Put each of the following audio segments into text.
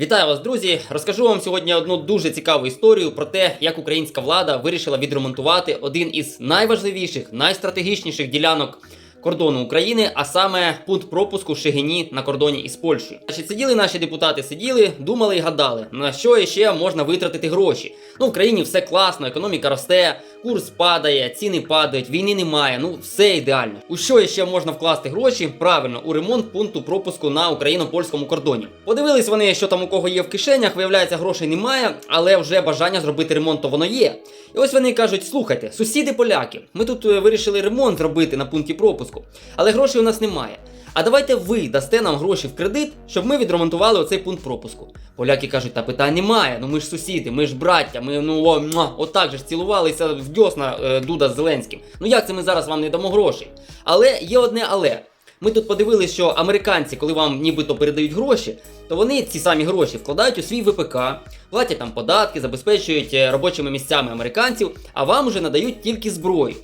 Вітаю вас, друзі! Розкажу вам сьогодні одну дуже цікаву історію про те, як українська влада вирішила відремонтувати один із найважливіших, найстратегічніших ділянок кордону України, а саме пункт пропуску в на кордоні із Польщею. Значить, сиділи наші депутати, сиділи, думали і гадали, на що ще можна витратити гроші. Ну, в країні все класно, економіка росте, курс падає, ціни падають, війни немає. Ну, все ідеально. У що ще можна вкласти гроші? Правильно, у ремонт пункту пропуску на україно-польському кордоні. Подивились вони, що там у кого є в кишенях. Виявляється, грошей немає, але вже бажання зробити ремонт то воно є. І ось вони кажуть: слухайте, сусіди поляки, ми тут е, вирішили ремонт зробити на пункті пропуску, але грошей у нас немає. А давайте ви дасте нам гроші в кредит, щоб ми відремонтували оцей пункт пропуску. Поляки кажуть, та питань немає. Ну ми ж сусіди, ми ж браття, ми ну о, муа, отак же ж цілувалися в дьосна е, Дуда з Зеленським. Ну як це ми зараз вам не дамо грошей? Але є одне але. Ми тут подивилися, що американці, коли вам нібито передають гроші, то вони ці самі гроші вкладають у свій ВПК, платять там податки, забезпечують е, робочими місцями американців, а вам уже надають тільки зброю.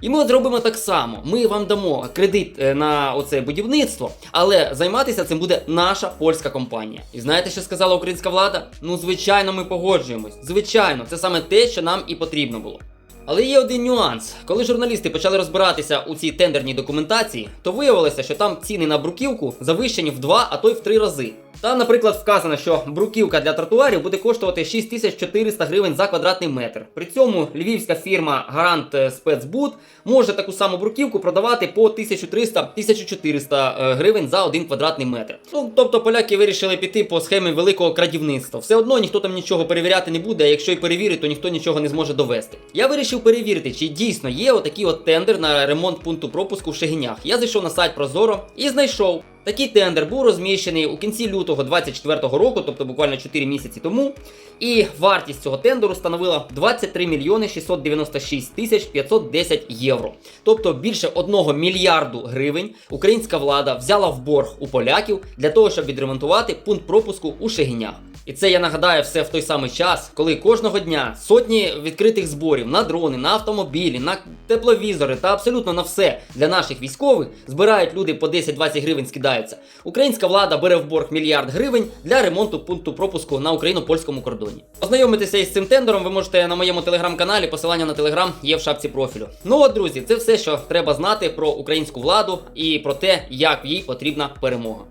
І ми зробимо так само. Ми вам дамо кредит е, на оце будівництво, але займатися цим буде наша польська компанія. І знаєте, що сказала українська влада? Ну, звичайно, ми погоджуємось. Звичайно, це саме те, що нам і потрібно було. Але є один нюанс. Коли журналісти почали розбиратися у цій тендерній документації, то виявилося, що там ціни на бруківку завищені в два, а то й в три рази. Там, наприклад, вказано, що бруківка для тротуарів буде коштувати 6400 гривень за квадратний метр. При цьому львівська фірма Гарант е, Спецбуд може таку саму бруківку продавати по 1300-1400 е, гривень за один квадратний метр. Ну тобто поляки вирішили піти по схемі великого крадівництва. Все одно ніхто там нічого перевіряти не буде, а якщо й перевірить, то ніхто нічого не зможе довести. Я вирішив перевірити, чи дійсно є отакий от тендер на ремонт пункту пропуску в Шегинях. Я зайшов на сайт Прозоро і знайшов. Такий тендер був розміщений у кінці лютого 2024 року, тобто буквально 4 місяці тому. І вартість цього тендеру становила 23 мільйони 696 тисяч 510 євро. Тобто більше 1 мільярду гривень українська влада взяла в борг у поляків для того, щоб відремонтувати пункт пропуску у Шегинях. І це я нагадаю все в той самий час, коли кожного дня сотні відкритих зборів на дрони, на автомобілі, на тепловізори та абсолютно на все для наших військових збирають люди по 10-20 гривень скидаються. Українська влада бере в борг мільярд гривень для ремонту пункту пропуску на україно-польському кордоні. Ознайомитися із цим тендером ви можете на моєму телеграм-каналі. Посилання на телеграм є в шапці профілю. Ну от, друзі, це все, що треба знати про українську владу і про те, як їй потрібна перемога.